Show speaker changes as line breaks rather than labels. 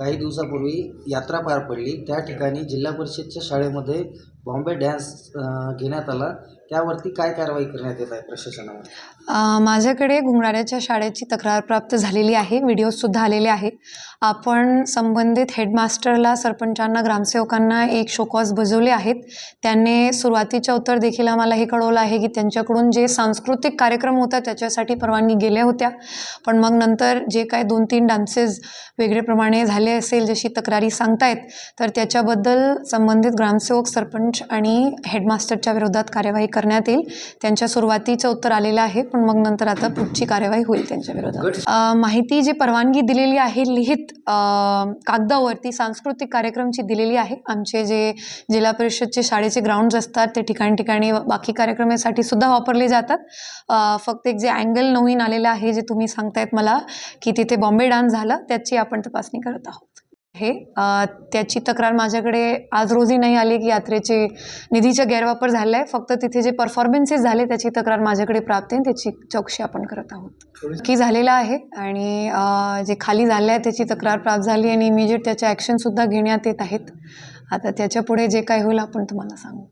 काही दिवसापूर्वी यात्रा पार पडली. त्या ठिकाणी जिल्हा परिषदच्या शाळेमध्ये बॉम्बे डॅन्स घेण्यात आला. त्यावरती काय कारवाई करण्यात येत आहे प्रशासनामध्ये?
माझ्याकडे गुंगराड्याच्या शाळेची तक्रार प्राप्त झालेली आहे. व्हिडिओजसुद्धा आलेले आहे आपण संबंधित हेडमास्टरला सरपंचांना ग्रामसेवकांना एक शोकॉज बजवले आहेत. त्यांनी सुरुवातीच्या उत्तर देखील आम्हाला हे कळवलं आहे की त्यांच्याकडून जे सांस्कृतिक कार्यक्रम होता त्याच्यासाठी परवानगी गेल्या होत्या. पण मग नंतर जे काय दोन तीन डान्सेस वेगळेप्रमाणे झाले असेल जशी तक्रारी सांगतायत तर त्याच्याबद्दल संबंधित ग्रामसेवक सरपंच आणि हेडमास्टरच्या विरोधात कार्यवाही करण्यात येईल. त्यांच्या सुरुवातीचं उत्तर आलेलं आहे पण मग नंतर आता पुढची कार्यवाही होईल त्यांच्या विरोधात. माहिती जी परवानगी दिलेली आहे लिहित कागदावरती सांस्कृतिक कार्यक्रमची दिलेली आहे. आमचे जे जिल्हा परिषदचे शाळेचे ग्राउंड्स असतात ते ठिकाणी ठिकाणी बाकी कार्यक्रमासाठी सुद्धा वापरले जातात. फक्त एक जे अँगल नवीन आलेलं आहे जे तुम्ही सांगतायत मला की तिथे बॉम्बे डान्स झाला त्याची आपण तपासणी करत आहोत. हे अ, त्याची तक्रार माझ्याकडे आज रोजी नाही आली की यात्रेचे निधीचा गैरवापर झाला आहे फक्त तिथे जे परफॉर्मन्सेस झाले त्याची तक्रार माझ्याकडे प्राप्त आहे. त्याची चौकशी आपण करत आहोत. की झालेला आहे आणि जे खाली झालं आहे त्याची तक्रार प्राप्त झाली आणि इमिजिएट त्याच्या ॲक्शनसुद्धा घेण्यात येत आहेत. आता त्याच्यापुढे जे काय होईल आपण तुम्हाला सांगू.